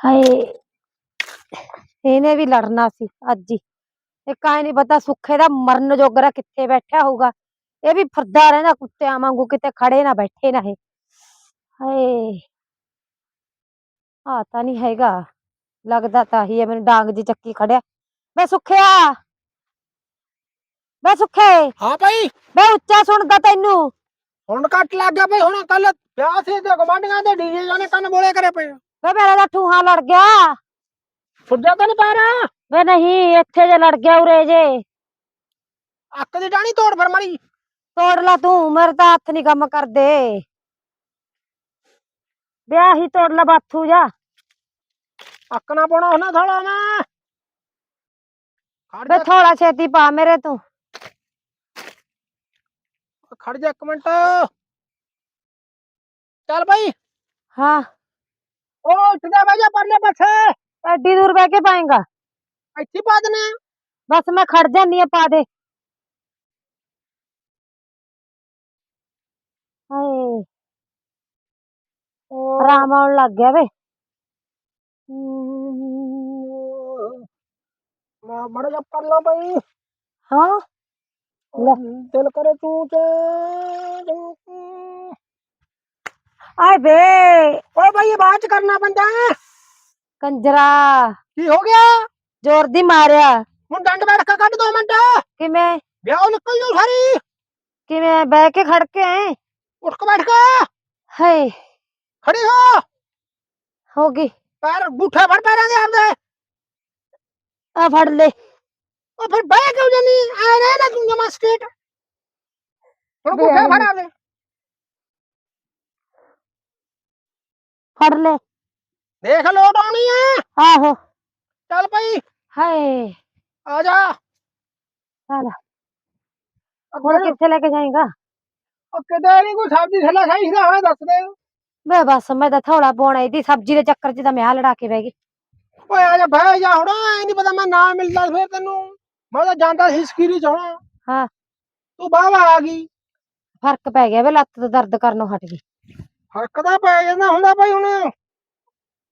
ਹਾਏ ਇਹਨੇ ਵੀ ਲੜਨਾ ਸੀ ਅੱਜ ਹੀ। ਇਹ ਕਾਇ ਨਹੀਂ ਪਤਾ ਸੁੱਖੇ ਦਾ ਮਰਨ ਜੋਗਰਾ ਕਿੱਥੇ ਬੈਠਾ ਹੋਊਗਾ। ਇਹ ਵੀ ਫਿਰਦਾ ਰਹਿੰਦਾ ਕੁੱਤਿਆਂ ਵਾਂਗੂ ਕਿਤੇ ਖੜੇ ਨਾ ਬੈਠੇ ਨਾ ਇਹ। ਹਾਏ ਆ ਤਾਂ ਨਹੀਂ ਹੈਗਾ। ਲੱਗਦਾ ਤਾਂ ਹੀ ਹੈ ਮੈਨੂੰ ਡਾਂਗ ਜੀ ਚੱਕੀ ਖੜਿਆ। ਬੇ ਸੁੱਖਿਆ! ਬੇ ਸੁੱਖੇ! ਹਾਂ ਭਾਈ। ਬੇ ਉੱਚਾ ਸੁਣਦਾ ਤੈਨੂੰ। ਹੁਣ ਕੱਟ ਲੱਗ ਗਿਆ ਭਾਈ ਹੁਣ ਕੱਲ ਵਿਆਹ ਸੀ ਤੇ ਗਵਾਂਢੀਆਂ ਦੇ ਡੀਜੇ ਜਾਨੇ ਕੰਨ ਬੋਲੇ ਕਰੇ ਪਏ ਬੇ ਮੇਰਾ ਤਾਂ ਠੂਹਾ ਲੜ ਗਿਆ। ਫੁੱਜਾ ਤਾਂ ਨਹੀਂ ਪਾ ਰਿਹਾ? ਵੇ ਨਹੀਂ ਇੱਥੇ ਜੇ ਲੜ ਗਿਆ ਉਰੇ ਜੇ। ਅੱਕ ਦੀ ਟਾਣੀ ਤੋੜ ਫਿਰ ਮਾਰੀ ਤੋੜ ਲਾ ਤੂੰ ਮੇਰੇ ਤਾਂ ਹੱਥ ਨਹੀਂ ਕੰਮ ਕਰਦੇ। ਵਿਆਹ ਹੀ ਤੋੜ ਲਾ ਬਾਥੂ ਜਾ। ਅੱਕ ਨਾ ਪਾਉਣਾ ਉਹਨਾਂ ਥੋੜਾ ਨਾ ਖੜ ਵੇ ਜਾ। ਥੋੜਾ ਛੇਤੀ ਪਾ ਮੇਰੇ ਤੂੰ। ਖੜ ਜਾ ਇੱਕ ਮਿੰਟ। ਚੱਲ ਭਾਈ ਹਾਂ। ਉਹ ਉੱਠਦਾ ਬਹਿ ਜਾ ਪਰਲੇ ਪਾਸੇ ਐਡੀ ਦੂਰ ਬਹਿ ਕੇ ਪਾਏਗਾ ਇੱਥੇ ਹੀ ਪਾ ਦਨੇ ਬਸ ਮੈਂ ਖੜ ਜਾਨੀ ਆ ਪਾ ਦੇ ਹਾਏ ਆਰਾਮ ਆਉਣ ਲੱਗ ਗਿਆ ਵੇ ਮੈਂ ਮੜ ਜਾ ਕਰ ਲਾ ਭਾਈ ਹਾਂ ਲੈ। ਦਿਲ ਕਰੇ ਤੂੰ ਤੇ ਆਏ ਬੇ ਓਏ ਭਾਈ ਇਹ ਬਾਅਦ ਚ ਕਰਨਾ ਪੈਂਦਾ ਹੈ। ਕੰਜਰਾ ਕੀ ਹੋ ਗਿਆ ਜ਼ੋਰ ਦੀ ਮਾਰਿਆ ਹੁਣ ਡੰਡ ਬੈਠ ਕੇ ਕੱਢ ਦੋ ਮਿੰਟ ਕਿਵੇਂ ਵਿਆਹ ਨਿਕਲ ਜੂ ਸਾਰੀ ਕਿਵੇਂ ਬਹਿ ਕੇ ਖੜ ਕੇ ਆਏ ਉੱਠ ਕੇ ਬੈਠ ਕੇ ਹਾਏ ਖੜੀ ਹੋ ਹੋ ਗਈ ਪੈਰ ਬੂਠੇ ਫੜ ਪੈਰਾਂ ਦੇ ਆਪਦੇ ਆ ਫੜ ਲੈ ਉਹ ਫਿਰ ਬਹਿ ਕਿਉਂ ਜਾਨੀ ਆ ਰਹਿ ਨਾ ਤੂੰ ਜਮਾ ਸਟੇਟ ਹੁਣ ਬਹਿ ਬੂਠੇ ਫੜ ਨੀ। ਆਪਦੇ ਫੜ ਲੈ। ਦੇਖ ਲੋਟ ਆਉਣੀ ਹੈ ਆਹੋ। ਚੱਲ ਭਾਈ। ਹਾਏ। ਆ ਜਾ। ਚੱਲ। ਅੱਗੇ ਹੁਣ ਕਿੱਥੇ ਲੈ ਕੇ ਜਾਏਗਾ? ਉਹ ਕਿਤੇ ਨਹੀਂ ਕੋਈ ਸਬਜ਼ੀ ਥੱਲੇ ਸਹੀ ਦਾ ਹੋਇਆ ਦੱਸ ਦੇ। ਵੇ ਬਸ ਮੈਂ ਤਾਂ ਥੋੜਾ ਪਾਉਣਾ ਇਹਦੀ ਸਬਜ਼ੀ ਦੇ ਚੱਕਰ 'ਚ ਤਾਂ ਮੈਂ ਲੜਾ ਕੇ ਬਹਿ ਗਈ। ਓਏ ਆ ਜਾ ਬਹਿ ਜਾ ਹੁਣ ਐ ਨਹੀਂ ਪਤਾ ਮੈਂ ਨਾ ਮਿਲਦਾ ਫਿਰ ਤੈਨੂੰ। ਮੈਂ ਤਾਂ ਜਾਂਦਾ ਸੀ ਸਕੀਰੀ ਚ ਹੁਣ। ਹਾਂ। ਤੂੰ ਬਾਹਰ ਆ ਗਈ। ਫ਼ਰਕ ਪੈ ਗਿਆ ਵੇ ਲੱਤ ਤੋਂ ਦਰਦ ਕਰਨੋਂ ਹਟ ਗਈ। ਫ਼ਰਕ ਤਾਂ ਪੈ ਜਾਂਦਾ ਹੁੰਦਾ ਭਾਈ ਹੁਣ।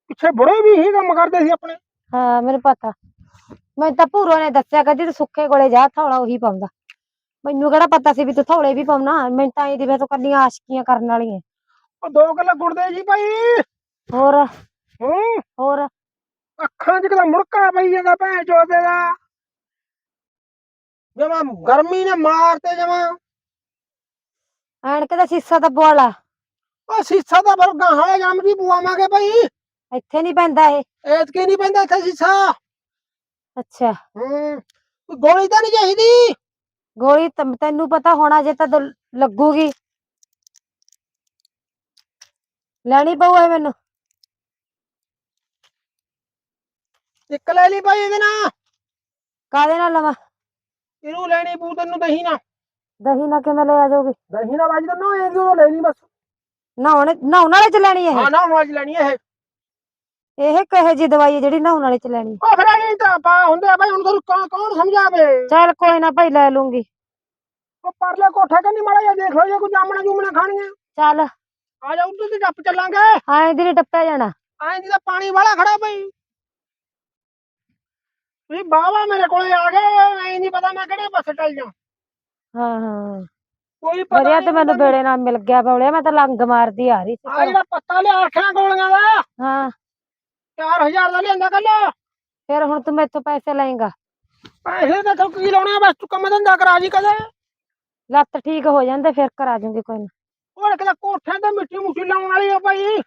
ਪਿੱਛੇ ਬੁੜੇ ਵੀ ਹੀ ਕੰਮ ਕਰਦੇ ਸੀ ਆਪਣੇ। ਹਾਂ ਮੈਨੂੰ ਪਤਾ। ਮੈਨੂੰ ਤਾਂ ਭੂਰੋ ਨੇ ਦੱਸਿਆ ਕਦੀ ਤੂੰ ਸੁੱਖੇ ਕੋਲੇ ਜਾ ਥੌਲਾ ਉਹੀ ਪਾਉਂਦਾ। ਮੈਨੂੰ ਕਿਹੜਾ ਪਤਾ ਸੀ ਵੀ ਤੂੰ ਥੌਲੇ ਵੀ ਪਾਉਣਾ। ਮੈਨੂੰ ਤਾਂ ਇਹਦੀ ਵੇ ਤੂੰ ਕੱਲੀਆਂ ਆਸ਼ਕੀਆਂ ਕਰਨ ਵਾਲੀਆਂ। ਉਹ ਦੋ ਗੱਲਾਂ ਗੁੜਦੇ ਜੀ ਭਾਈ ਹੋਰ? ਹੂੰ। ਹੋਰ? ਅੱਖਾਂ 'ਚ ਕਿਦਾ ਮੁੜਕਾ ਪਈ ਜਾਂਦਾ ਭੈਣ ਚੋਦੇ ਦਾ। ਜਮਾ ਗਰਮੀ ਨੇ ਮਾਰਤੇ ਜਮਾ। ਐਨਕ ਦਾ ਸੀਸਾ ਤਾਂ ਬੋਲਾ ਉਹ ਸੀਸਾ ਦਾ ਫਿਰ ਗਾਹਾਂ ਜੰਮ ਦੀ ਪਵਾਵਾਂਗੇ ਭਾਈ ਇੱਥੇ ਨਹੀਂ ਪੈਂਦਾ ਇਹ। ਐਤਕੀ ਨਹੀਂ ਪੈਂਦਾ ਇੱਥੇ ਸੀਸਾ। ਅੱਛਾ। ਹੂੰ ਕੋਈ ਗੋਲੀ ਤਾਂ ਨਹੀਂ ਚਾਹੀਦੀ? ਗੋਲੀ ਤੈਨੂੰ- ਤੈਨੂੰ ਪਤਾ ਹੋਣਾ ਜੇ ਤਾਂ ਦ- ਲੱਗੂਗੀ। ਲੈਣੀ ਪਊ ਇਹ ਮੈਨੂੰ। ਇੱਕ ਲੈ ਲਈ ਭਾਈ ਇਹਦੇ ਨਾਲ। ਕਾਦੇ ਨਾਲ ਲਵਾਂ? ਇਹਨੂੰ ਲੈਣੀ ਪੂ ਤੈਨੂੰ ਦਹੀਂ ਨਾ ਦਹੀਂ ਨਾ ਕਿਵੇਂ ਲੈ ਆ ਜਾਊਗੀ ਦਹੀਂ ਨਾ ਵੱਜ ਤਾਂ ਨਾ ਇਹ ਕਿਉਂ ਲੈ ਲਈ ਬਸ। ਨਹਾਉਣ ਨਹਾਉਣ ਵਾਲੇ ਚ ਲੈਣੀ ਇਹ? ਹਾਂ ਨਾ ਵੱਜ ਲੈਣੀ ਇਹ। ਇਹ ਕਹੇ ਜੀ ਦਵਾਈ ਹੈ ਜਿਹੜੀ ਨਹਾਉਣ ਵਾਲੇ ਚ ਲੈਣੀ? ਉਹ ਫਿਰ ਇਹ ਤਾਂ ਪਾ ਹੁੰਦੇ ਆ ਭਾਈ ਹੁਣ ਤੁਹਾਨੂੰ ਕੌਣ ਕੌਣ ਸਮਝਾਵੇ? ਚੱਲ ਕੋਈ ਨਾ ਭਾਈ ਲੈ ਲੂੰਗੀ। ਉਹ ਪਰਲੇ ਕੋਠੇ ਕੰਨੀ ਮਾੜਾ ਜਿਹਾ ਦੇਖ ਲਓ ਜੇ ਕੋਈ ਜਾਮਣਾ ਜੂਮਣਾ ਖਾਣੀਆਂ। ਚੱਲ। ਆ ਜਾ ਉੱਧਰ ਦੀ ਟੱਪ ਚੱਲਾਂਗੇ। ਐਂ ਦੀ ਨੀ ਟੱਪਿਆ ਜਾਣਾ। ਐਂ ਦੀ ਤਾਂ ਪਾਣੀ ਵਾਲਾ ਖੜਾ ਪਈ ਵੀ ਬਾਵਾ ਮੇਰੇ ਕੋਲੇ ਆ ਗਏ ਐਂ ਨਹੀਂ ਪਤਾ ਮੈਂ ਕਿਹੜੇ ਪਾਸੇ ਟਲ ਜਾ ਹਾਂ ਹਾਂ। ਕੋਈ ਪਤਾ ਵਰਿਆ ਨੀ ਤੇ ਮੈਨੂੰ ਬੇੜੇ ਨਾਲ ਮਿਲ ਗਿਆ ਬੌਲਿਆ ਮੈਂ ਤਾਂ ਲੰਗ ਮਾਰਦੀ ਆ ਰਹੀ ਸੀ ਆ ਘਰੋਂ। ਜਿਹੜਾ ਪੱਤਾ ਲਿਆ ਰੱਖਿਆ ਗੋਲੀਆਂ ਦਾ ਹਾਂ। 4000 ਦਾ ਲਿਆਂਦਾ ਕੱਲ ਫਿਰ ਹੁਣ ਤੂੰ ਮੈਥੋਂ ਪੈਸੇ ਲਏਗਾ। ਪੈਸੇ ਤਾਂ ਤੂੰ ਕੀ ਲਾਉਣੇ ਆ ਬਸ ਤੂੰ ਕੰਮ ਧੰਦਾ ਕਰਾ ਜੀ ਕਦੇ। ਲੱਤ ਠੀਕ ਹੋ ਜਾਂਦੇ ਫਿਰ ਕਰਾ ਜੂੰਗੀ ਕੋਈ ਨਾ। ਹੋਰ ਕਿਤੇ ਕੋਠੇ ਤੇ ਮਿੱਟੀ ਮੁੱਟੀ ਲਾਉਣ ਵਾਲੀ ਆ ਭਾਈ।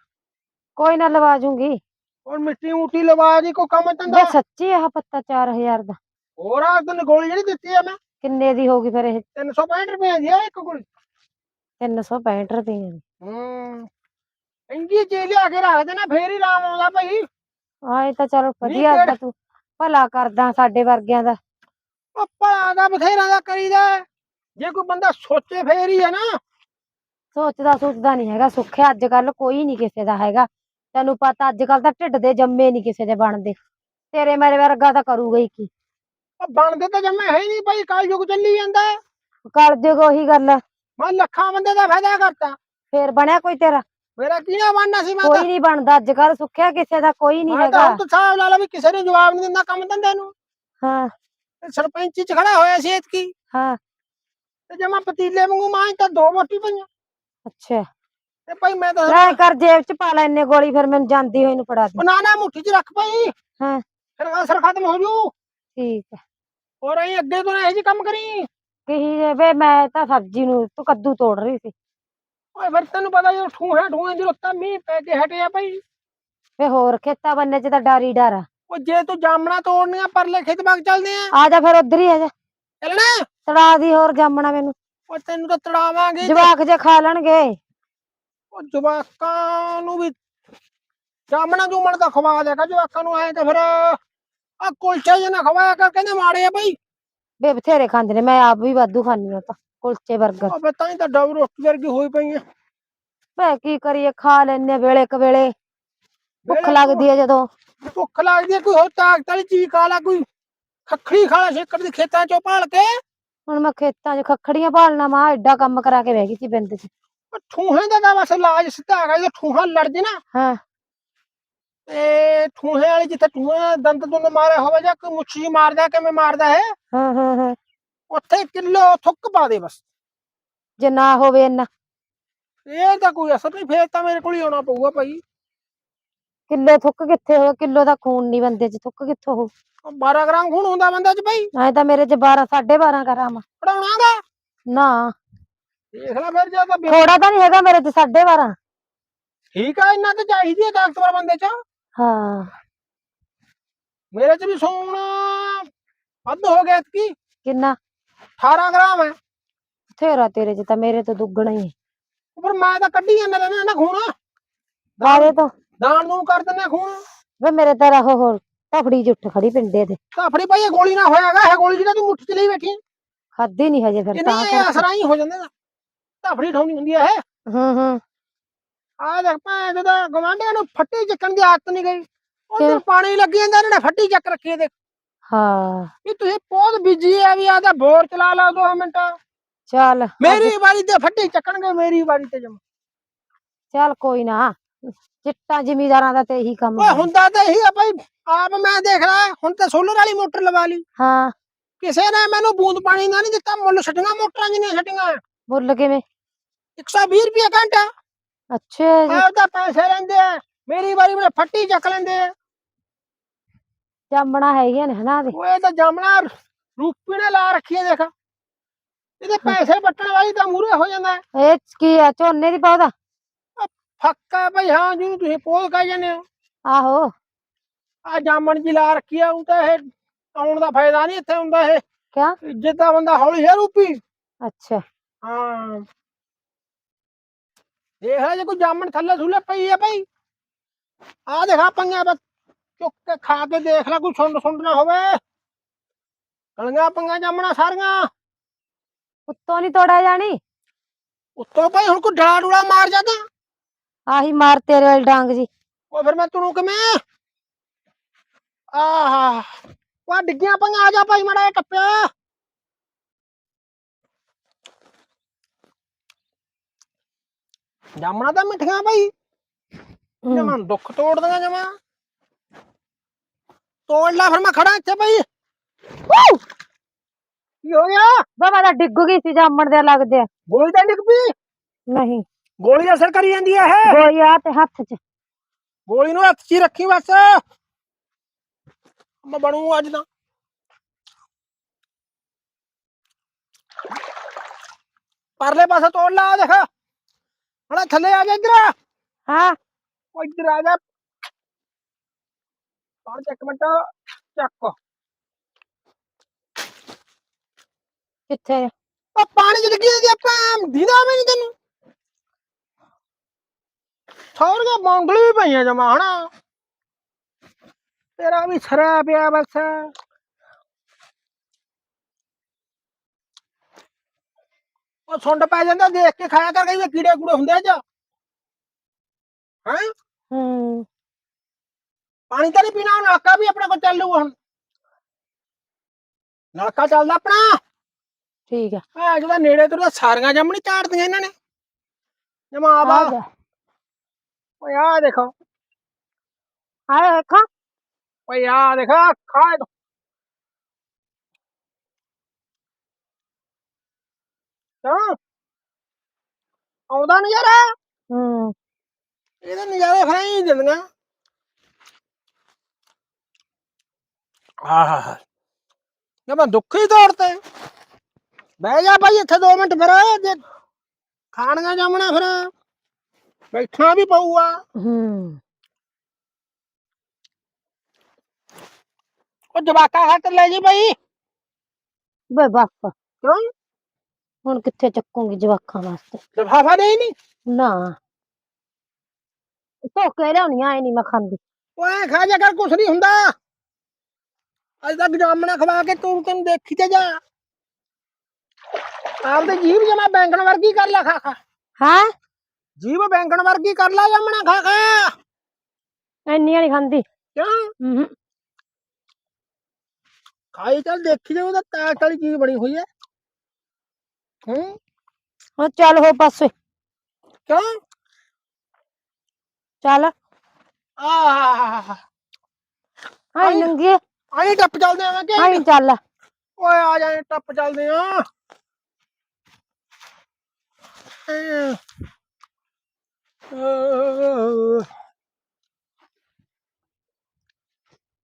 ਕੋਈ ਨਾ ਲਵਾ ਜੂੰਗੀ। ਹੁਣ ਮਿੱਟੀ ਮੁੱਟੀ ਲਵਾ ਜੀ ਕੋਈ ਕੰਮ ਧੰਦਾ। ਜੇ ਸੱਚੀ ਆਹ ਪੱਤਾ 4000 ਦਾ। ਹੋਰ ਆ ਤੈਨੂੰ ਗੋਲੀ ਜਿਹੜੀ ਦਿੱਤੀ ਆ ਮੈਂ। ਕਿੰਨੇ ਦੀ ਹੋਊਗੀ ਫਿਰ ਇਹ? 365 ਰੁਪਏ ਦੀ ਆ ਇੱਕ ਗੋਲੀ 365 ਰੁਪਏ ਦੀ ਹੂੰ ਇੰਜੀ ਚੀਜ਼ ਲਿਆ ਕੇ ਰੱਖ ਦੇਣਾ ਫੇਰ ਹੀ ਆਰਾਮ ਆਉਂਦਾ ਭਾਈ। ਹਾਂ ਇਹ ਤਾਂ ਚਲੋ ਵਧੀਆ ਤਾਂ ਤੂੰ ਭਲਾ ਕਰਦਾ ਸਾਡੇ ਵਰਗਿਆਂ ਦਾ। ਉਹ ਭਲਾ ਦਾ ਬਥੇਰਾ ਦਾ ਕਰੀਦਾ। ਜੇ ਕੋਈ ਬੰਦਾ ਸੋਚੇ ਫੇਰ ਹੀ ਹੈ ਨਾ। ਸੋਚਦਾ ਸੋਚਦਾ ਨਹੀਂ ਹੈਗਾ ਸੁੱਖਿਆ ਅੱਜ ਕੱਲ ਕੋਈ ਨਹੀਂ ਕਿਸੇ ਦਾ ਹੈਗਾ। ਤੈਨੂੰ ਪਤਾ ਅੱਜ ਕੱਲ ਤਾਂ ਢਿੱਡ ਦੇ ਜੰਮੇ ਨਹੀਂ ਕਿਸੇ ਦੇ ਬਣਦੇ। ਤੇਰੇ ਮੇਰੇ ਵਰਗਾ ਤਾਂ ਕਰੂਗਾ ਹੀ ਕੀ। ਬਣਦੇ ਤਾਂ ਜੰਮੇ ਹੈ ਹੀ ਨਹੀਂ ਭਾਈ ਕਾਲ ਯੁੱਗ ਚੱਲੀ ਜਾਂਦਾ ਹੈ। ਕਰ ਜੇਗਾ ਉਹੀ ਗੱਲ ਮੈਂ ਲੱਖਾਂ ਬੰਦੇ ਦਾ ਫਾਇਦਾ ਕਰਤਾ। ਫੇਰ ਬਣਿਆ ਕੋਈ ਤੇਰਾ? ਮੇਰਾ ਕੀ ਨਾ ਬਣਨਾ ਸੀ ਮੈਂ ਕੋਈ ਤਾਂ ਨਹੀਂ ਬਣਦਾ ਅੱਜ ਕੱਲ ਸੁੱਖਿਆ ਕਿਸੇ ਦਾ ਕੋਈ ਨਹੀਂ ਮੈਂ ਤਾਂ ਹੈਗਾ। ਹੁਣ ਤੂੰ ਹਿਸਾਬ ਲਾ ਲਾ ਵੀ ਕਿਸੇ ਨੂੰ ਜਵਾਬ ਨਹੀਂ ਦਿੰਦਾ ਕੰਮ ਧੰਦੇ ਨੂੰ। ਹਾਂ। ਤੇ ਸਰਪੰਚੀ ਚ ਖੜਾ ਹੋਇਆ ਸੀ ਇਤਕੀ ਹਾਂ। ਤੇ ਜੇ ਮੈਂ ਪਤੀਲੇ ਵਾਂਗੂ ਮਾਂ ਤਾਂ ਦੋ ਮੋਟੀ ਪਈਆਂ। ਅੱਛਾ। ਤੇ ਭਾਈ ਮੈਂ ਤਾਂ ਲੈ ਕਰ ਜੇਬ ਚ ਪਾ ਲੈ ਇੰਨੇ ਗੋਲੀ ਫਿਰ ਮੈਨੂੰ ਜਾਂਦੀ ਹੋਈ ਨੂੰ ਫੜਾ ਦੇ। ਉਹ ਨਾ ਨਾ ਮੁੱਠੀ ਚ ਰੱਖ ਭਾਈ। ਹਾਂ। ਫਿਰ ਅਸਰ ਖਤਮ ਹੋ ਜੂ। ਠੀਕ ਹੈ। ਹੋਰ ਅਸੀਂ ਅੱਗੇ ਤੋਂ ਨਾ ਇਹ ਜੀ ਕੰਮ ਕਰੀ? ਕਹੀ ਜੇ ਵੇ ਮੈਂ ਤਾਂ ਸਬਜ਼ੀ ਨੂੰ ਤੂੰ ਕੱਦੂ ਤੋੜ ਰਹੀ ਸੀ। ਓਏ ਫਿਰ ਤੈਨੂੰ ਪਤਾ ਜਦੋਂ ਠੂਹਾਂ ਠੂਹਾਂ ਦੀ ਰੁੱਤਾਂ ਮੀਂਹ ਪੈ ਕੇ ਹਟਿਆ ਭਾਈ ਵੇ ਹੋਰ ਖੇਤਾਂ ਬੰਨੇ ਚ ਤਾਂ ਡਰ ਡਰ ਉਹ ਜੇ ਤੂੰ ਜਾਮਣਾ ਤੋੜਨੀਆਂ ਪਰਲੇ ਖੇਤ ਬਾਗ ਚੱਲਦੇ ਆ। ਆ ਜਾ ਫਿਰ ਉਧਰ ਹੀ ਆ ਜਾ। ਚੱਲਣਾ? ਤੜਾ ਦੀ ਹੋਰ ਜਾਮਣਾ ਮੈਨੂੰ। ਉਹ ਤੈਨੂੰ ਤਾਂ ਤੜਾਵਾਂਗੇ। ਜਵਾਕ ਜੇ ਖਾ ਲੈਣਗੇ। ਉਹ ਜਵਾਕਾਂ ਨੂੰ ਵੀ ਜਾਮਣਾ ਜੂਮਣ ਦਾ ਖਵਾ ਦੇਗਾ ਜਵਾਕਾਂ ਨੂੰ ਐ ਤੇ ਫਿਰ ਆ ਕੁਲਚੇ ਜੇ ਨਾ ਖਵਾਇਆ ਕਰ ਕਹਿੰਦੇ ਮਾੜੇ ਆ ਭਾਈ ਵੇ ਬਥੇਰੇ ਖਾਂਦੇ ਨੇ ਮੈਂ ਆਪ ਵੀ ਵਾਧੂ ਖਾਂਦੀ ਹਾਂ ਤਾਂ ਕੁਲਚੇ 버ਗਰ ਉਹ ਫਿਰ ਤਾਂ ਹੀ ਤਾਂ ਡਬ ਰੋਟੀ ਵਰਗੀ ਹੋਈ ਪਈ ਆ ਵੇ ਕੀ ਕਰੀਏ ਖਾ ਲੈਨੇ ਵੇਲੇ ਕ ਵੇਲੇ ਭੁੱਖ ਵੇਲੇ ਲੱਗਦੀ ਹੈ ਜਦੋਂ ਭੁੱਖ ਲੱਗਦੀ ਆ ਕੋਈ ਹੋਰ ਤਾਕਤ ਵਾਲੀ ਚੀਜ਼ ਖਾ ਲਾ ਕੋਈ ਖੱਖੜੀ ਖਾ ਲਾ ਛੇਕੜ ਦੀ ਖੇਤਾਂ ਚੋਂ ਭਾਲ ਕੇ ਹੁਣ ਮੈਂ ਖੇਤਾਂ 'ਚ ਖੱਖੜੀਆਂ ਭਾਲਣਾ ਮਾਂ ਐਡਾ ਕੰਮ ਕਰਾ ਕੇ ਬਹਿ ਗਈ ਸੀ ਬਿੰਦ 'ਚ ਉਹ ਠੂਹਾਂ ਦਾ ਤਾਂ ਬਸ ਇਲਾਜ ਸਿੱਧਾ ਹੈਗਾ ਜੇ ਠੂਹਾਂ ਲੜ ਜੇ ਨਾ ਹਾਂ ਤੇ ਠੂਹੇ ਵਾਲੀ ਜਿੱਥੇ ਠੂਹਾਂ ਦੰਦ ਦੁੰਦ ਮਾਰੇ ਹੋਵੇ ਜਾਂ ਕੋਈ ਮੁੱਛੀ ਮਾਰਦਾ ਕਿਵੇਂ ਮਾਰਦਾ ਹੈ ਹਾਂ ਹਾਂ ਹਾਂ। ਉੱਥੇ ਕਿਲੋ ਥੁੱਕ ਪਾ ਦੇ ਬਸ। ਜੇ ਨਾ ਹੋਵੇ ਇੰਨਾ। ਇਹ ਤਾਂ ਕੋਈ ਅਸਰ ਨਹੀਂ ਫੇਰ ਤਾਂ ਮੇਰੇ ਕੋਲ ਹੀ ਆਉਣਾ ਪਊਗਾ ਭਾਈ। ਕਿੱਲੇ ਥੁੱਕ ਕਿੱਥੇ ਹੋ ਕਿਲੋ ਦਾ ਖੂਨ ਨਹੀਂ ਬੰਦੇ 'ਚ ਥੁੱਕ ਕਿੱਥੋਂ ਹੋ ਉਹ 12 ਗ੍ਰਾਮ ਖੂਨ ਹੁੰਦਾ ਬੰਦੇ ਚ ਭਾਈ। ਐ ਤਾਂ ਮੇਰੇ 'ਚ 12 12.5 ਕਰਾਵਾਂ ਪੜਾਉਣਾਗਾ ਨਾ। ਦੇਖ ਲੈ ਫਿਰ ਜੇ ਤਾਂ ਥੋੜਾ ਤਾਂ ਨਹੀਂ ਹੈਗਾ ਮੇਰੇ 'ਚ 12.5 ਠੀਕ ਆ ਇੰਨਾ ਤਾਂ ਚਾਹੀਦੀ ਹੈ ਤਾਕਤਵਰ ਬੰਦੇ ਚ। ਹਾਂ। ਮੇਰੇ ਚ ਵੀ ਸੋਣ ਵੱਧ ਹੋ ਗਿਆ ਕੀ ਕਿੰਨਾ? 18 ਗ੍ਰਾਮ ਹੈ ਬਥੇਰਾ ਤੇਰੇ 'ਚ ਤਾਂ ਮੇਰੇ ਤੋਂ ਦੁੱਗਣਾ ਹੀ। ਹੈ ਪਰ ਮੈਂ ਤਾਂ ਕੱਢੀ ਜਾਂਦਾ ਰਹਿਣਾ ਨਾ ਖੂਨ। ਬਾਰੇ ਤੋਂ। ਦਾਣ ਨੂੰ ਕਰ ਦਿੰਦੇ ਖੂਨ। ਵੇ ਮੇਰੇ ਤਾਂ ਰਹੋ ਹੋਰ ਤਫੜੀ ਜੁੱਠ ਖੜੀ ਪਿੰਡੇ ਤੇ। ਤਾਂ ਫੜੀ ਭਾਈ ਇਹ ਗੋਲੀ ਨਾ ਹੋਇਆਗਾ ਇਹ ਗੋਲੀ ਜਿਹੜਾ ਤੂੰ ਮੁੱਠ ਚ ਲਈ ਬੈਠੀ ਖਾਦੀ ਨਹੀਂ ਹਜੇ ਫਿਰ ਤਾਂ ਨਹੀਂ ਇਹ ਅਸਰਾਂ ਹੀ ਹੋ ਜਾਂਦੇ ਨਾ। ਧਾਫੜੀ ਠਾਉਣੀ ਹੁੰਦੀ ਹੈ ਇਹ। ਹੂੰ ਹੂੰ। ਆ ਦੇਖ ਭੈਣ ਜਦੋਂ ਗਵਾਂਢੀਆਂ ਨੂੰ ਫੱਟੀ ਚੱਕਣ ਦੀ ਆਦਤ ਨਹੀਂ ਗਈ ਉਧਰ? ਪਾਣੀ ਲੱਗੀ ਜਾਂਦਾ ਇਹਨਾਂ ਨੇ ਫੱਟੀ ਚੱਕ ਰੱਖੀ ਦੇਖ। ਹਾਂ। ਵੀ ਤੁਸੀਂ ਪੌਦ ਬੀਜੀ ਆ ਵੀ ਆਦਾ ਬੋਰ ਚਲਾ ਲਾ ਦੋ ਮਿੰਟ। ਚੱਲ ਮੇਰੀ ਵਾਰੀ ਤੇ ਫੱਟੀ ਚੱਕਣਗੇ ਮੇਰੀ ਵਾਰੀ ਤੇ ਜਮ। ਚੱਲ ਕੋਈ ਨਾ ਚਿੱਟਾ ਜ਼ਿਮੀਦਾਰਾਂ ਦਾ ਤੇ ਇਹੀ ਕੰਮ ਓਏ। ਹੁੰਦਾ ਤਾਂ ਇਹੀ ਆ ਭਾਈ ਆਪ ਮੈਂ ਦੇਖ ਰਿਹਾ ਹੁਣ ਤਾਂ ਸੋਲਰ ਵਾਲੀ ਮੋਟਰ ਲਵਾ ਲਈ। ਹਾਂ। ਕਿਸੇ ਨੇ ਮੈਨੂੰ ਬੂੰਦ ਪਾਣੀ ਦਾ ਨਹੀਂ ਦਿੱਤਾ ਮੁੱਲ ਛੱਡੀਆਂ ਮੋਟਰਾਂ ਜਿਹੀਆਂ ਛੱਡੀਆਂ। ਮੁੱਲ ਕਿਵੇਂ? 120 ਰੁਪਏ ਘੰਟਾ। ਅੱਛਾ ਜੀ। ਆਪ ਦਾ ਪੈਸੇ ਲੈਂਦੇ ਆ। ਮੇਰੀ ਵਾਰੀ ਮੇਰੇ ਫੱਟੀ ਚੱਕ ਲੈਂਦੇ ਆ। ਜਾਮਣਾ ਹੈਗੀਆਂ ਨੇ ਹਨਾ ਦੇ। ਓਏ ਤਾਂ ਜਾਮਣਾ ਰੂਪੀ ਨੇ ਲਾ ਰੱਖੀ ਹੈ ਦੇਖ। ਇਹਦੇ ਪੈਸੇ ਵੱਟਣ ਵਾਲੀ ਤਾਂ ਮੂਰੇ ਹੋ ਜਾਂਦਾ। ਇਹ ਕੀ ਆ ਝੋਨੇ ਦੀ ਪੌਦਾ? ਫੱਕਾ ਭਾਈ ਹਾਂ ਜਿਹਨੂੰ ਤੁਸੀਂ ਪੋਲ ਕਹਿ ਜਾਂਦੇ ਹੋ। ਆਹੋ। ਆ ਜਾਮਣ ਜੀ ਲਾ ਰੱਖੀ ਆ ਉਹ ਤਾਂ ਇਹ ਆਉਣ ਦਾ ਫਾਇਦਾ ਨਹੀਂ ਇੱਥੇ ਹੁੰਦਾ ਇਹ। ਕਿਆ? ਇੱਜ਼ਤ ਦਾ ਬੰਦਾ ਹੌਲੀ ਹੈ ਰੂਪੀ। ਅੱਛਾ। ਹਾਂ। ਦੇਖ ਲੈ ਜੇ ਕੋਈ ਜਾਮਣ ਥੱਲੇ ਥੁੱਲੇ ਪਈ ਆ ਭਾਈ ਆ ਦੇਖਾ ਪੰਗਿਆ ਬਸ ਚੁੱਕ ਕੇ ਖਾ ਕੇ ਦੇਖ ਲੈ ਕੋਈ ਸੁੰਡ ਸੁੰਡ ਨਾ ਹੋਵੇ। ਕਲੀਆਂ ਪੰਗਾਂ ਜਾਮਣਾ ਸਾਰੀਆਂ। ਉੱਤੋਂ ਨਹੀਂ ਤੋੜਿਆ ਜਾਣੀ? ਉੱਤੋਂ ਭਾਈ ਹੁਣ ਕੋਈ ਡਲਾ ਡੂਲਾ ਮਾਰ ਜਾਂਦਾ ਆਹੀ ਮਾਰ ਤੇਰੇ ਵਾਲੀ ਡਾਂਗ ਜੀ। ਉਹ ਫਿਰ ਮੈਂ ਤੈਨੂੰ ਕਿਵੇਂ? ਆਹਾ ਵਾ ਡਿੱਗੀਆਂ ਪੰਗਾਂ ਆ ਜਾ ਭਾਈ ਮੜਾ ਟੱਪਿਆ ਜਾਮਣਾ ਤਾਂ ਮਿੱਠੀਆਂ ਭਾਈ ਜਮਾਂ ਦੁੱਖ ਤੋੜ ਜਮਾ। ਤੋੜ ਲਾ ਫਿਰ ਮੈਂ ਖੜਾ ਇੱਥੇ ਭਾਈ! ਕੀ ਹੋ ਗਿਆ? ਬਾਬਾ ਦਾ ਡਿੱਗ ਗਈ ਸੀ ਜਾਮਣ ਦੇ ਲੱਗਦੇ ਆ ਗੋਲੀ ਤਾਂ ਡਿੱਗ ਪਈ? ਨਹੀਂ। ਗੋਲੀ ਅਸਰ ਕਰੀ ਜਾਂਦੀ ਹੈ ਇਹ? ਗੋਈ ਆ ਤੇ ਹੱਥ 'ਚ। ਗੋਲੀ ਨੂੰ ਹੱਥ 'ਚ ਹੀ ਰੱਖੀ ਬਸ। ਮੈਂ ਬਣੂ ਅੱਜ ਤਾਂ। ਪਰਲੇ ਪਾਸੇ ਤੋੜ ਲਾ ਦੇਖ। ਹਣਾ ਥੱਲੇ ਆ ਜਾ ਇੱਧਰ। ਹਾਂ। ਉਹ ਇੱਧਰ ਆ ਜਾ। ਤੋੜ ਚੱਕ ਮਿੰਟ ਚੱਕ। ਕਿੱਥੇ ਉਹ ਪਾਣੀ ਚ ਡਿੱਗੀ ਜਾਂਦੀ ਆਪਾਂ ਦੀਦਾ ਵੀ ਨਹੀਂ ਤੈਨੂੰ। ਛੋੜ ਕੇ ਮੌਂਗਲੀ ਵੀ ਪਈਆਂ ਜਮਾ ਹਨਾ ਤੇਰਾ ਵੀ ਸਰਾ ਪਿਆ ਬਸ। ਉਹ ਸੁੰਡ ਪੈ ਜਾਂਦਾ ਦੇਖ ਕੇ ਖਾਇਆ ਕਰ ਕਈ ਕੀੜੇ ਕੂੜੇ ਹੁੰਦੇ ਆ ਹੈ? ਹੂੰ। ਪਾਣੀ ਤਾਂ ਨਹੀਂ ਪੀਣਾ ਨਲਕਾ ਵੀ ਆਪਣਾ ਕੋਲ ਚੱਲੂ ਹੁਣ। ਨਲਕਾ ਚੱਲਦਾ ਆਪਣਾ। ਠੀਕ ਆ। ਆ ਜਿਹੜਾ ਨੇੜੇ ਤੁਰਦਾ ਸਾਰੀਆਂ ਜੰਮਣੀ ਝਾੜਦੀਆਂ ਇਹਨਾਂ ਨੇ। ਜਮਾ ਆ ਜਾ ਓਏ ਆ ਦੇਖੋ। ਆਏ ਵੇਖਾਂ ਓਏ ਆ ਦੇਖੋ ਖਾ ਕਿਉਂ? ਆਉਂਦਾ ਨਜ਼ਾਰਾ। ਹੂੰ। ਇਹਦੇ ਨਜ਼ਾਰੇ ਫਿਰ ਹੀ ਦਿੰਦੀਆਂ। ਆਹ ਇਹ ਮੈਂ ਦੁੱਖੀ ਤੌਰ ਤੇ ਬਹਿ ਜਾ ਭਾਈ ਇੱਥੇ 2 ਮਿੰਟ ਫਿਰ। ਜੇ ਖਾਣੀਆਂ ਜਾਮਣਾ ਫਿਰ। ਬੈਠਣਾ ਵੀ ਪਊਗਾ। ਹੂੰ। ਉਹ ਜਵਾਕਾ ਹੱਟ ਲੈ ਜੀ ਭਾਈ ਬੇ ਬਸ। ਕਿਉਂ? ਹੁਣ ਕਿੱਥੇ ਚੱਕੂਗੀ ਜਵਾਕਾਂ ਵਾਸਤੇ? ਲਿਫਾਫਾ ਦੇ ਨਹੀਂ? ਨਾ। ਧੋ ਕੇ ਲਿਆਉਣੀਆਂ ਐ ਨਹੀਂ ਮੈਂ ਖਾਂਦੀ। ਓਏ ਖਾ ਜਾ ਕਰ ਕੁਛ ਨਹੀਂ ਹੁੰਦਾ। ਅੱਜ ਤੱਕ ਜਾਮਣਾ ਖਵਾ ਕੇ ਤੂੰ ਤੈਨੂੰ ਦੇਖੀ ਤੇ ਜਾ। ਆਪਦੇ ਜੀਭ ਜਮਾ ਬੈਂਗਣ ਵਰਗੀ ਕਰ ਲੈ ਖਾ ਖਾ। ਹਾਂ? ਜੀਭ ਬੈਂਗਣ ਵਰਗੀ ਕਰ ਲੈ ਜਾਮਣਾ ਖਾ ਖਾ। ਇੰਨੀਆਂ ਨਹੀਂ ਖਾਂਦੀ। ਕਿਉਂ? ਹੂੰ ਖਾਈ ਚੱਲ ਦੇਖੀ ਜਾ ਉਹਦਾ ਤਾਕਤ ਵਾਲੀ ਚੀਜ਼ ਬਣੀ ਹੋਈ ਹੈ ਹੂੰ? ਹੁਣ ਚੱਲ ਹੋ ਪਾਸੇ ਕਿਉਂ? ਚੱਲ। ਆਹ। ਆਈ ਨੰਗੇ। ਆਈ ਟੱਪ ਚੱਲਦੇ ਆਂ ਕਿ ਆਈ ਚੱਲ। ਓਏ ਆ ਜਾ ਟੱਪ ਚੱਲਦੇ ਆਂ।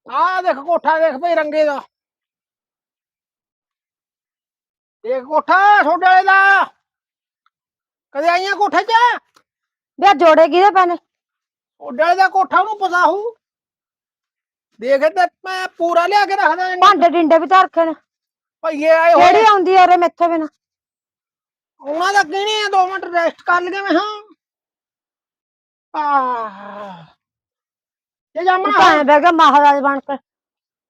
ਆ ਦੇਖ ਕੋਠਾ ਦੇਖ ਭਈ ਰੰਗੇ ਦਾ। ਦੇਖ ਕੋਠਾ ਛੋਟੇ ਵਾਲੇ ਦਾ। ਕਦੇ ਆਈਆਂ ਕੋਠੇ 'ਚ? ਬੇ ਜੋੜੇ ਕਿਹਦੇ ਪੈਣੇ? ਛੋਟੇ ਵਾਲੇ ਦਾ ਕੋਠਾ ਉਹਨੂੰ ਪਤਾ ਹੋਊ। ਦੇਖ ਤੇ ਮੈਂ ਪੂਰਾ ਲਿਆ ਕੇ ਰੱਖਦਾ ਭਾਂਡੇ ਟਿੰਡੇ ਵੀ ਤਾਂ ਰੱਖੇ ਨੇ। ਭਈਏ ਆਏ ਹੋਏ ਕਿਹੜੀ ਆਉਂਦੀ ਐ ਰੇ ਮੈਥੋਂ ਬਿਨਾ? ਉਹਨਾਂ ਦਾ ਕਿਹਨੇ ਆ? 2 ਮਿੰਟ ਰੈਸਟ ਕਰ ਲਈਏ ਮੈਂ ਹਾਂ। ਆਹ। ਇਹ ਜਾਮਣਾ ਭਾਵੇਂ ਬਹਿ ਗਿਆ ਮਹਾਰਾਜ ਬਣ ਕੇ।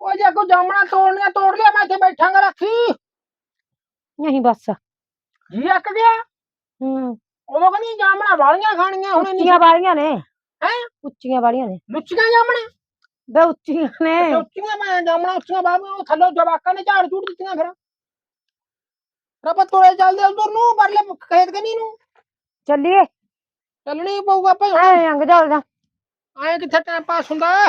ਉਹ ਜੇ ਕੋ ਜਾਮਣਾ ਤੋੜਨੀਆਂ ਤੋੜ ਲਿਆ ਮੈਂ ਇੱਥੇ ਬੈਠਾਂਗਾ ਰੱਖੀ। ਨਹੀਂ ਬਸ। ਜੀ ਅੱਕ ਗਿਆ? ਹੂੰ। ਉਦੋਂ ਕਹਿੰਦੀ ਜਾਮਣਾ ਵਾਲੀਆਂ ਖਾਣੀਆਂ ਹੁਣ ਨਹੀਂ ਉੱਚੀਆਂ ਵਾਲੀਆਂ ਨੇ। ਹੈ? ਉੱਚੀਆਂ ਵਾਲੀਆਂ ਨੇ। ਲੁੱਚੀਆਂ ਜਾਮਣਾ? ਬੇ ਉੱਚੀਆਂ ਨੇ। ਉੱਚੀਆਂ ਮੈਂ ਜਾਮਣਾ ਉੱਚੀਆਂ ਬਾਬਾ ਉਹ ਥੱਲੇ ਜਵਾਕਾਂ ਨੇ ਝਾੜ ਝੂੜ ਦਿੱਤੀਆਂ ਫਿਰ। ਰੱਬ ਤੋੜੇ ਚੱਲਦੇ ਉਧਰ ਨੂੰ ਪਰਲੇ ਖੇਤ ਕਨੀ ਨੂੰ। ਚੱਲੀਏ। ਚੱਲਣੀ ਪਊਗਾ ਭਾਈ ਐ ਅੰਗ ਚੱਲਦਾ ਆਏ ਕਿੱਥੇ ਟਾਈਮ ਪਾਸ ਹੁੰਦਾ?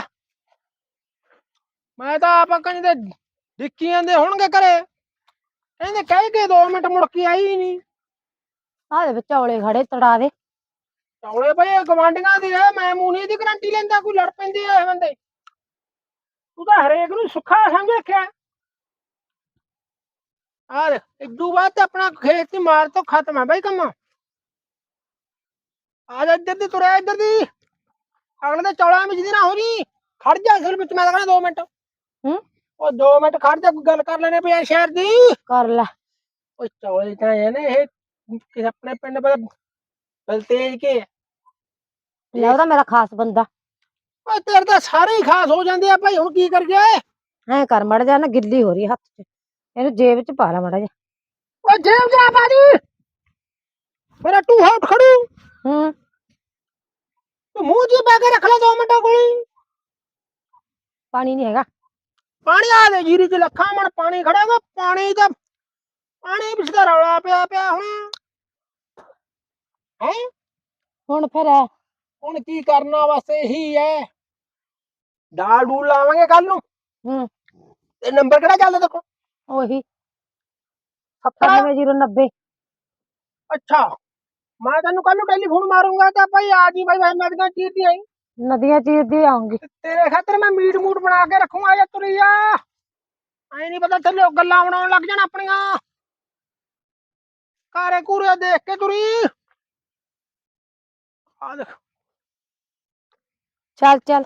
ਮੈਂ ਤਾਂ ਆਪਾਂ ਕਹਿੰਦੇ ਤੇ ਡਿੱਕੀ ਜਾਂਦੇ ਹੋਣਗੇ ਘਰੇ। ਕਹਿੰਦੇ ਕਹਿ ਕੇ 2 ਮਿੰਟ ਮੁੜ ਕੇ ਆਈ ਹੀ ਨਹੀਂ। ਆਹ ਦੇ ਵਿੱਚ ਔਲੇ ਖੜੇ ਤੜਾ ਦੇ। ਚੌਲੇ ਭਾਈ ਇਹ ਗਵਾਂਡੀਆਂ ਦੀ ਹੈ ਮੈਂ ਮੂਨੀ ਦੀ ਗਰੰਟੀ ਲੈਂਦਾ ਕੋਈ ਲੜ ਪੈਂਦੀ ਇਹ ਬੰਦੇ। ਤੂੰ ਤਾਂ ਹਰੇਕ ਨੂੰ ਸੁੱਖਾ ਸਮਝ ਰੱਖਿਆ ਆ ਦੇਖ ਇਦੂ ਬਾਅਦ ਤਾਂ ਆਪਣਾ ਖੇਤ ਦੀ ਮਾਰ ਤੋਂ ਖਤਮ ਹੈ ਬਾਈ ਕੰਮ। ਆ ਜਾ ਇੱਧਰ ਦੀ ਤੁਰਿਆ ਇੱਧਰ ਦੀ। ਅਗਲੇ ਦੇ ਚੌਲਾਂ ਵਿੱਚ ਦੀ ਨਾ ਹੋ ਜੀ ਖੜ ਜਾ ਅਸਲ ਵਿੱਚ ਮੈਂ ਲੱਗਣਾ 2 ਮਿੰਟ। ਹੂੰ? ਉਹ 2 ਮਿੰਟ ਖੜ ਜਾ ਗੱਲ ਕਰ ਲੈਣੇ ਪਿਆ ਸ਼ਹਿਰ ਦੀ। ਕਰ ਲੈ। ਉਹ ਚੌਲੇ ਤਾਂ ਇਹ ਨੇ ਇਹ ਕਿਸੇ ਆਪਣੇ ਪਿੰਡ ਬਲ ਬਲਤੇਜ ਕੇ। ਲੈ ਉਹਦਾ ਮੇਰਾ ਖਾਸ ਬੰਦਾ। ਓਏ ਤੇਰੇ ਤਾਂ ਸਾਰੇ ਹੀ ਖਾਸ ਹੋ ਜਾਂਦੇ ਆ ਭਾਈ ਹੁਣ ਕੀ ਕਰੀਏ? ਐ ਕਰ ਮੜ ਜਾ ਨਾ ਗਿੱਲੀ ਹੋ ਰਹੀ ਹੱਥ 'ਚ। ਇਹਨੂੰ ਜੇਬ 'ਚ ਪਾ ਲੈ ਮੜਾ ਜਾ ਓ ਜੇਬ ਜਾ ਬਾਜੀ ਮੇਰਾ ਟੂ ਹੌਟ ਖੜੂ। ਹੂੰ। ਤੂੰ ਮੂੰਹ ਜੀ ਪਾ ਕੇ ਰੱਖ ਲੈ 2 ਮਿੰਟਾਂ ਕੋਲੀ। ਪਾਣੀ ਨਹੀਂ ਹੈਗਾ। ਪਾਣੀ ਆ ਦੇ ਜੀਰੀ ਚ ਲੱਖਾਂ ਮਣ ਪਾਣੀ ਖੜਾਗਾ ਪਾਣੀ ਤਾਂ ਪਾਣੀ ਵਿੱਚ ਦਾ ਰੌਲਾ ਪਿਆ ਪਿਆ ਹੁਣ। ਹੈ? ਹੁਣ ਫਿਰ ਹੁਣ ਕੀ ਕਰਨਾ ਬਸ ਇਹੀ ਹੈ ਡਾਲ ਡੂਲ ਲਾਵਾਂਗੇ ਕੱਲ ਨੂੰ। ਹੂੰ। ਤੇ ਨੰਬਰ ਕਿਹੜਾ ਚੱਲਦਾ ਦੇਖੋ? ਉਹੀ। 70 97090 ਅੱਛਾ। ਮੈਂ ਤੈਨੂੰ ਕੱਲ ਨੂੰ ਟੈਲੀਫੋਨ ਮਾਰੂੰਗਾ ਤਾਂ ਭਾਈ ਆ ਜੀ ਭਾਈ ਮੈਂ ਨਦੀਆਂ ਚੀਰਦੀ ਆਈ। ਨਦੀਆਂ ਚੀਰ ਦੀ ਆਉਂਗੀ। ਤੇਰੇ ਖਾਤਰ ਮੈਂ ਮੀਟ ਮੂਟ ਬਣਾ ਕੇ ਰੱਖੂੰਗਾ ਜਾਂ ਤੁਰੀ ਆ ਐ ਨਹੀਂ ਪਤਾ ਥੱਲੇ ਗੱਲਾਂ ਬਣਾਉਣ ਲੱਗ ਜਾਣ ਆਪਣੀਆਂ। ਕਾਰੇ ਕੂਰੇ ਦੇਖ ਕੇ ਤੁਰੀ। ਆ ਦੇਖ। ਚੱਲ ਚੱਲ।